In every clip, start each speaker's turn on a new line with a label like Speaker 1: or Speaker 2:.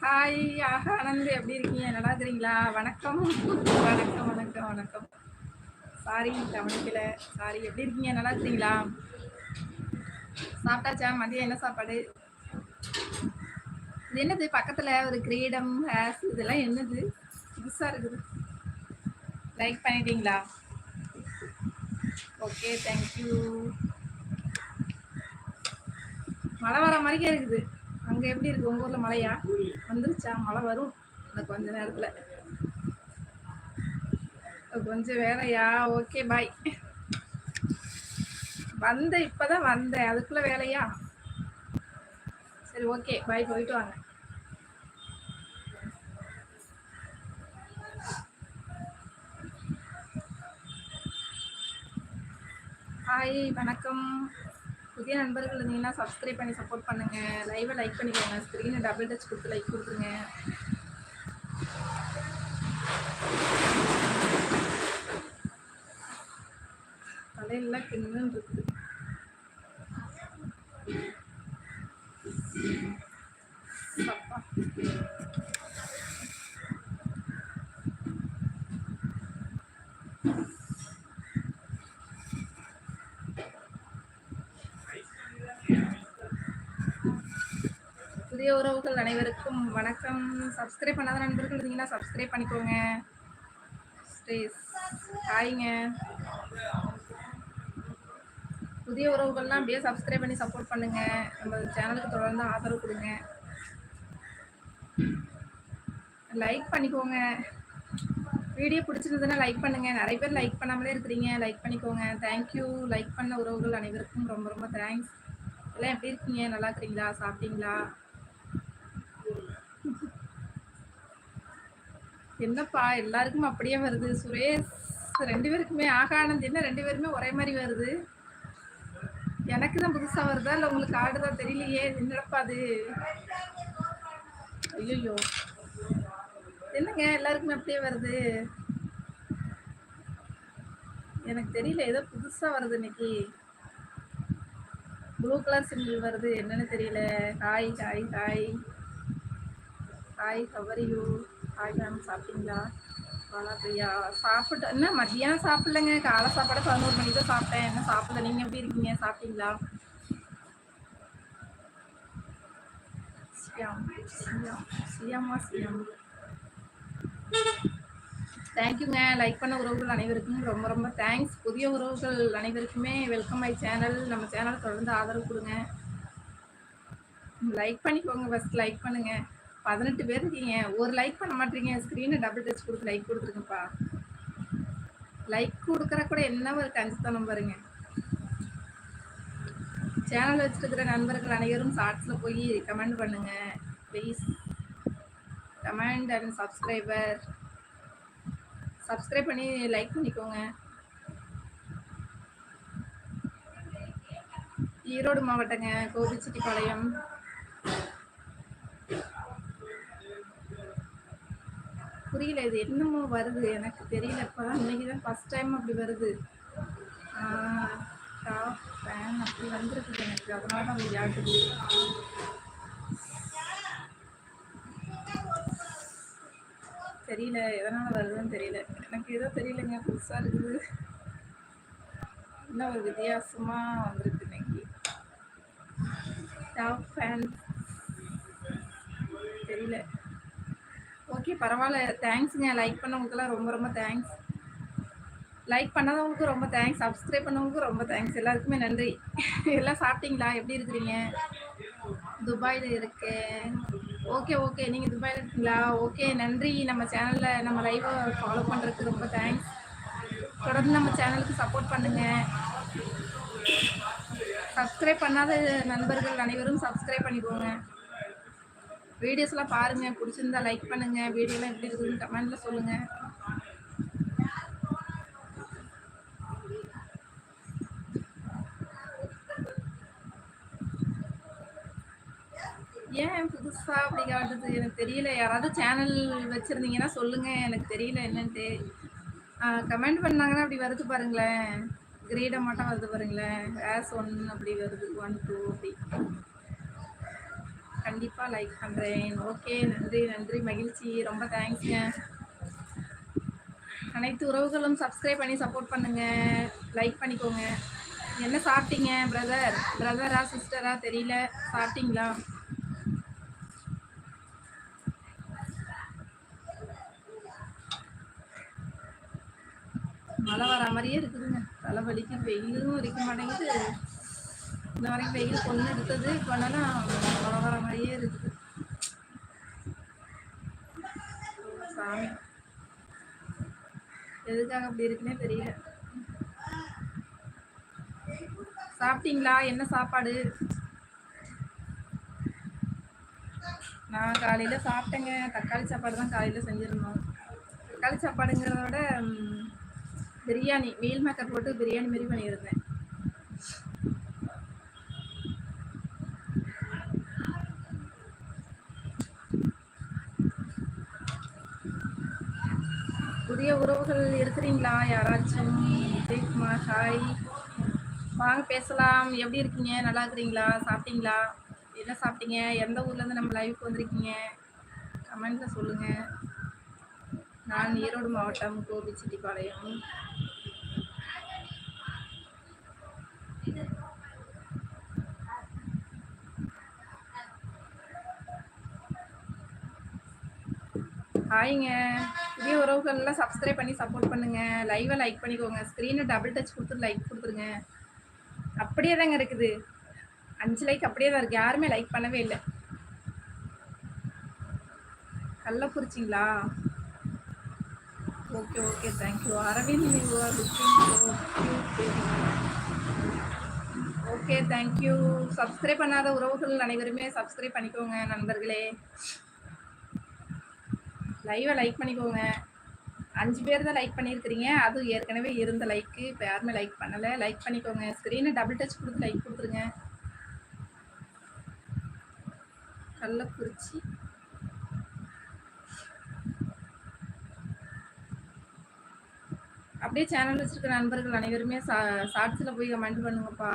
Speaker 1: hi ஆஹா ஆனந்த் எப்படி இருக்கீங்க நல்லா இருக்கிறீங்களா வணக்கம் வணக்கம் வணக்கம் வணக்கம் சாரி கவனிக்கல சாரி எப்படி இருக்கீங்க நல்லா இருக்கிறீங்களா சாப்பிட்டாச்சா மதியம் என்ன சாப்பாடு இது என்னது பக்கத்தில் ஒரு கிரீடம் ஹேர்ஸ் இதெல்லாம் என்னது புதுசாக இருக்குது லைக் பண்ணிட்டீங்களா ஓகே தேங்க்யூ மழை வர மாதிரிக்கே இருக்குது அங்கே எப்படி இருக்குது உங்கள் ஊரில் மழையா வந்துருச்சா மழை வரும் எனக்கு கொஞ்ச நேரத்தில் கொஞ்சம் வேலையா ஓகே பாய் வந்தேன் இப்போ தான் வந்தேன் அதுக்குள்ளே வேலையா சரி ஓகே பாய் போயிட்டு வாங்க ஹாய் வணக்கம் புதிய நண்பர்கள் இருந்தீங்கன்னா சப்ஸ்கிரைப் பண்ணி சப்போர்ட் பண்ணுங்கள் லைவை லைக் பண்ணிக்கோங்க ஸ்க்ரீனை டபுள் டச் கொடுத்து லைக் கொடுத்துருங்க தலையெல்லாம் கிண்ணுன்னு இருக்குது நண்பர்கள் அனைவருக்கும் வணக்கம் சப்ஸ்கிரைப் பண்ணாத நண்பர்கள் இருந்தீங்கன்னா சப்ஸ்கிரைப் பண்ணிக்கோங்க ஹாய்ங்க புதிய உறவுகள்லாம் அப்படியே சப்ஸ்கிரைப் பண்ணி சப்போர்ட் பண்ணுங்க நம்ம சேனலுக்கு தொடர்ந்து ஆதரவு கொடுங்க லைக் பண்ணிக்கோங்க வீடியோ பிடிச்சிருந்ததுன்னா லைக் பண்ணுங்க நிறைய பேர் லைக் பண்ணாமலே இருக்கிறீங்க லைக் பண்ணிக்கோங்க தேங்க்யூ லைக் பண்ண உறவுகள் அனைவருக்கும் ரொம்ப ரொம்ப தேங்க்ஸ் எல்லாம் எப்படி இருக்கீங்க நல்லா இருக்கிறீங்களா சாப்பிட்டீங்களா என்னப்பா எல்லாருக்கும் அப்படியே வருது சுரேஷ் ரெண்டு பேருக்குமே ஆகானந்த் என்ன ரெண்டு பேருமே ஒரே மாதிரி வருது எனக்கு தான் புதுசாக வருதா இல்லை உங்களுக்கு ஆடுதா தெரியலையே என்னப்பா அது ஐயோ என்னங்க எல்லாருக்குமே அப்படியே வருது எனக்கு தெரியல ஏதோ புதுசாக வருது இன்னைக்கு ப்ளூ கலர் சிம்பிள் வருது என்னன்னு தெரியல hi hi hi hi how are you hi சாப்பிட்டீங்களா வாழா பிரியா சாப்பிட்டு என்ன மதியானம் சாப்பிட்லங்க காலை சாப்பாடு பதினோரு மணி தான் சாப்பிட்டேன் என்ன சாப்பிடல நீங்கள் எப்படி இருக்கீங்க சாப்பிட்டீங்களா சியாம் சியாம் சியாமா சியாம் தேங்க்யூங்க லைக் பண்ண உறவுகள் அனைவருக்கும் ரொம்ப ரொம்ப தேங்க்ஸ் புதிய உறவுகள் அனைவருக்குமே வெல்கம் மை சேனல் நம்ம சேனல் தொடர்ந்து ஆதரவு கொடுங்க லைக் பண்ணிக்கோங்க ஃபஸ்ட் லைக் பண்ணுங்கள் பதினெட்டு பேர் இருக்கீங்க ஒரு லைக் பண்ண மாட்டீங்க ஸ்க்ரீனை டபுள் டச் கொடுத்து லைக் கொடுத்துருங்கப்பா லைக் கொடுக்குற கூட என்ன ஒரு கஞ்சித்தனம் பாருங்க சேனல் வச்சுருக்கிற நண்பர்கள் அனைவரும் ஷார்ட்ஸில் போய் கமெண்ட் பண்ணுங்க please comment and subscriber subscribe பண்ணி லைக் பண்ணிக்கோங்க ஈரோடு மாவட்டங்க கோபிச்செட்டிப்பாளையம் புரியல இது என்னமோ வருது எனக்கு தெரியலப்பா இன்னைக்கு தான் ஃபஸ்ட் டைம் அப்படி வருது டாப் ஃபேன் அப்படி வந்துருக்குது எனக்கு அதனால தான் விளையாட்டு தெரியல எதனால் வருதுன்னு தெரியல எனக்கு ஏதோ தெரியலங்க புதுசாக இருக்குது இன்னும் ஒரு வித்தியாசமாக வந்திருக்கு இன்னைக்கு டாப் ஃபேன் தெரியல ஓகே பரவாயில்ல தேங்க்ஸுங்க லைக் பண்ணவங்களுக்குலாம் ரொம்ப ரொம்ப தேங்க்ஸ் லைக் பண்ணாதவங்களுக்கு ரொம்ப தேங்க்ஸ் சப்ஸ்கிரைப் பண்ணவங்களுக்கு ரொம்ப தேங்க்ஸ் எல்லாருக்குமே நன்றி எல்லாம் சாப்பிட்டீங்களா எப்படி இருக்கிறீங்க துபாயில் இருக்கேன் ஓகே ஓகே நீங்கள் துபாயில் இருக்கீங்களா ஓகே நன்றி நம்ம சேனலில் நம்ம லைவை ஃபாலோ பண்ணுறதுக்கு ரொம்ப தேங்க்ஸ் தொடர்ந்து நம்ம சேனலுக்கு சப்போர்ட் பண்ணுங்கள் சப்ஸ்கிரைப் பண்ணாத நண்பர்கள் அனைவரும் சப்ஸ்கிரைப் பண்ணிக்கோங்க வீடியோஸ்லாம் பாருங்கள் பிடிச்சிருந்தா லைக் பண்ணுங்கள் வீடியோலாம் எப்படி இருக்குதுன்னு கமெண்ட்டில் சொல்லுங்கள் ஏன் புதுசாக அப்படி காட்டுது எனக்கு தெரியல யாராவது சேனல் வச்சிருந்தீங்கன்னா சொல்லுங்கள் எனக்கு தெரியல என்னன்ட்டு கமெண்ட் பண்ணாங்கன்னா அப்படி வருது பாருங்களேன் கிரீடம் மட்டும் வருது பாருங்களேன் ஒன் அப்படி வருது ஒன் டூ அப்படி கண்டிப்பாக லைக் பண்ணுறேன் ஓகே நன்றி நன்றி மகிழ்ச்சி ரொம்ப தேங்க்ஸ் அனைத்து உறவுகளும் சப்ஸ்கிரைப் பண்ணி சப்போர்ட் பண்ணுங்க லைக் பண்ணிக்கோங்க என்ன சாப்பிட்டீங்க பிரதர் பிரதரா சிஸ்டரா தெரியல சாப்பிட்டீங்களா மழை வரா மாதிரியே இருக்குதுங்க தலைவலிக்கும் வெயிலும் இருக்க மாட்டேங்குது இந்த வரைக்கும் வெயில் கொண்டு எடுத்தது இப்போ என்னெல்லாம் வர வர மாதிரியே இருக்குது சாமி எதுக்காக அப்படி இருக்குன்னே தெரியல சாப்பிட்டீங்களா என்ன சாப்பாடு நான் காலையில் சாப்பிட்டேங்க தக்காளி சாப்பாடு தான் காலையில் செஞ்சுருந்தோம் தக்காளி சாப்பாடுங்கிறத விட பிரியாணி மீல் மேக்கர் போட்டு பிரியாணி மாரி பண்ணியிருந்தேன் பேசலாம் யாராச்சும் ஜெயக்குமார் ஹாய் வாங்க பேசலாம் எப்படி இருக்கீங்க நல்லா இருக்கிறீங்களா சாப்பிட்டீங்களா என்ன சாப்பிட்டீங்க எந்த ஊர்லேருந்து நம்ம லைவுக்கு வந்திருக்கீங்க கமெண்ட்டில் சொல்லுங்கள் நான் ஈரோடு மாவட்டம் கோபிச்செட்டிப்பாளையம் ஹாய்ங்க இதே உறவுகள்லாம் சப்ஸ்கிரைப் பண்ணி சப்போர்ட் பண்ணுங்கள் லைவை லைக் பண்ணிக்கோங்க ஸ்க்ரீனை டபுள் டச் கொடுத்துட்டு லைக் கொடுத்துருங்க அப்படியே தாங்க இருக்குது அஞ்சு லைக் அப்படியே தான் இருக்குது யாருமே லைக் பண்ணவே இல்லை கள்ளக்குறிச்சிங்களா okay okay thank you Aravind you okay thank you subscribe பண்ணாத உறவுகள் அனைவருமே சப்ஸ்கிரைப் பண்ணிக்கோங்க நண்பர்களே லைவை லைக் பண்ணிக்கோங்க அஞ்சு பேர் தான் லைக் பண்ணியிருக்கிறீங்க அதுவும் ஏற்கனவே இருந்த லைக்கு இப்போ யாருமே லைக் பண்ணலை லைக் பண்ணிக்கோங்க ஸ்க்ரீனை டபுள் டச் கொடுத்து லைக் கொடுத்துருங்க கள்ளக்குறிச்சி அப்படியே சேனல் வச்சுருக்க நண்பர்கள் அனைவருமே சா ஷார்ட்ஸில் போய் கமெண்ட் பண்ணுங்கப்பா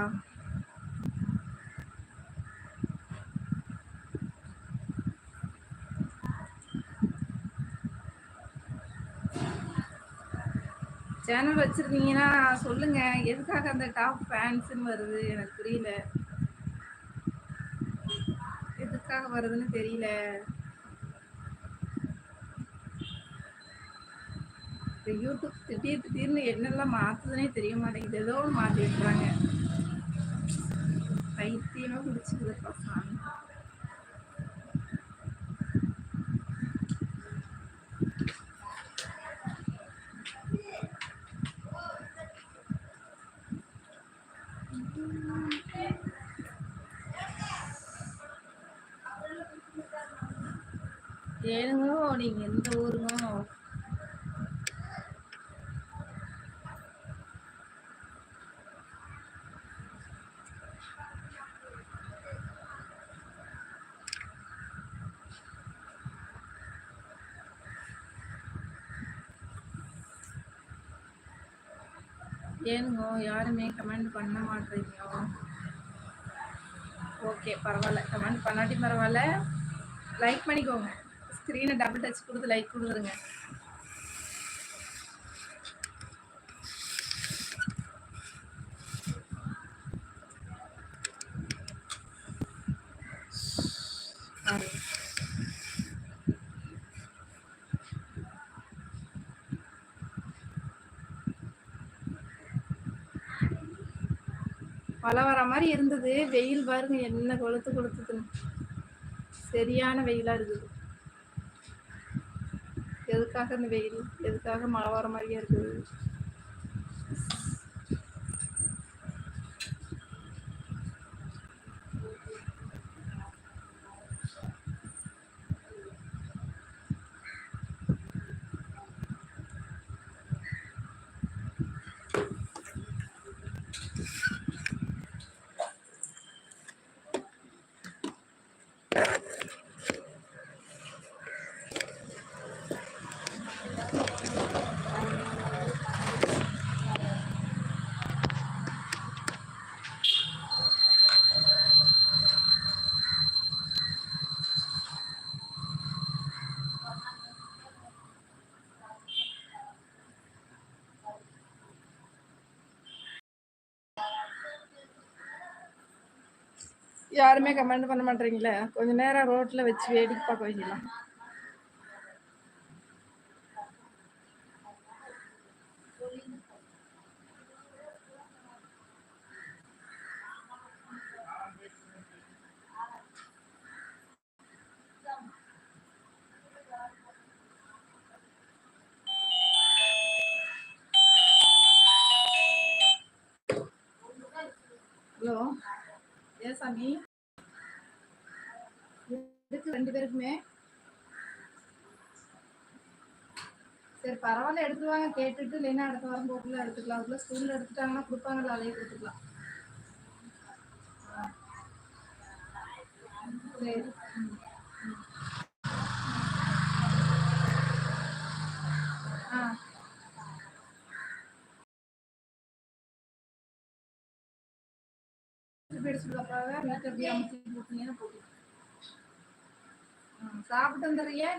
Speaker 1: சேனல் வச்சுருந்தீங்கன்னா சொல்லுங்க எதுக்காக அந்த டாப் ஃபேன்ஸுன்னு வருது எனக்கு புரியல எதுக்காக வருதுன்னு தெரியல இந்த யூடியூப் திடீர் திடீர்னு என்னெல்லாம் மாற்றுதுன்னே தெரிய மாட்டேங்குது ஏதோ ஒன்று மாற்றி வைக்கிறாங்க பைத்தியமாக பிடிச்சிக்குது பசங்க நீங்கள் எந்த ஊருங்க ஏனுங்கோ யாருமே கமெண்ட் பண்ண மாட்டீங்க ஓகே பரவாயில்ல கமெண்ட் பண்ணாட்டி பரவாயில்ல லைக் பண்ணிக்கோங்க ஸ்கிரீனை டபுள் டச் கொடுத்து லைக் கொடுத்துருங்க மழை வர மாதிரி இருந்தது வெயில் பாருங்க என்ன கொளுத்து கொளுத்துதுன்னு சரியான வெயிலா இருக்குது எதுக்காக இந்த வெயில் எதுக்காக மழை வர மாதிரியே இருக்குது யாருமே கமெண்ட் பண்ண மாட்டீங்களே கொஞ்ச நேரம் ரோட்ல வச்சு வேடிக்கை பார்க்க வைக்கலாம் ஹலோ சாமி இருக்கு ரெண்டு பேருக்குமே சரி பரவாயில்ல எடுத்துருவாங்க கேட்டுட்டு இல்லைன்னா அடுத்த வாரம் போக்குள்ள எடுத்துக்கலாம் அதுக்குள்ள ஸ்கூல்ல எடுத்துட்டாங்கன்னா கொடுப்பாங்கல்ல அதையே கொடுத்துக்கலாம் சரி எடுத்துடுவாப்பாக வீட்டு அப்படியே அமைச்சு போட்டீங்கன்னா போட்டு சாப்பிட்டு வந்துடுறியா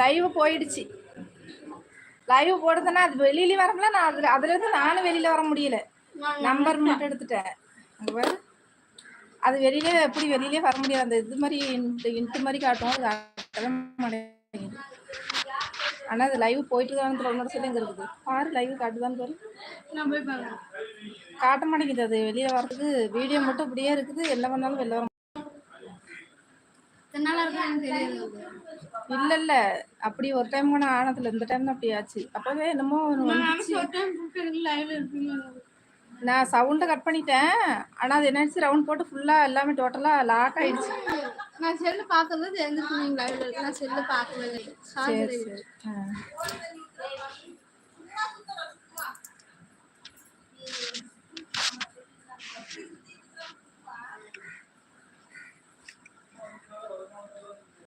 Speaker 1: லைவ் போயிடுச்சு லைவ் போடுறதுன்னா அது வெளியில வரமுல நான் அதுல அதுல இருந்து நானும் வெளியில வர முடியல நம்பர் மட்டும் எடுத்துட்டேன் அது வெளியில எப்படி வெளியிலே வர முடியாது அந்த இது மாதிரி இன்ட்டு மாதிரி காட்டும் அது மாட்டேங்குது ஆனா அது லைவ் போயிட்டு தான் உன்னோட சொல்லி இருக்குது பாரு லைவ் காட்டுதான்னு பாரு காட்ட மாட்டேங்குது அது வெளியில வர்றதுக்கு வீடியோ மட்டும் இப்படியே இருக்குது என்ன பண்ணாலும் வெளில வர
Speaker 2: எத்தனை
Speaker 1: இல்ல இல்ல அப்படி ஒரு டைம் கூட ஆனதுல இந்த டைம் தான் அப்படி ஆச்சு அப்பவே என்னமோ நான் சவுண்ட கட் பண்ணிட்டேன் ஆனா அது என்ன என்னாச்சு ரவுண்ட் போட்டு ஃபுல்லா எல்லாமே டோட்டலா லாக் ஆயிடுச்சு
Speaker 2: நான் செல்லு பார்க்கறது தெரிஞ்சிருக்கீங்க லைவ்ல நான் செல்லு பார்க்கவே சரி சரி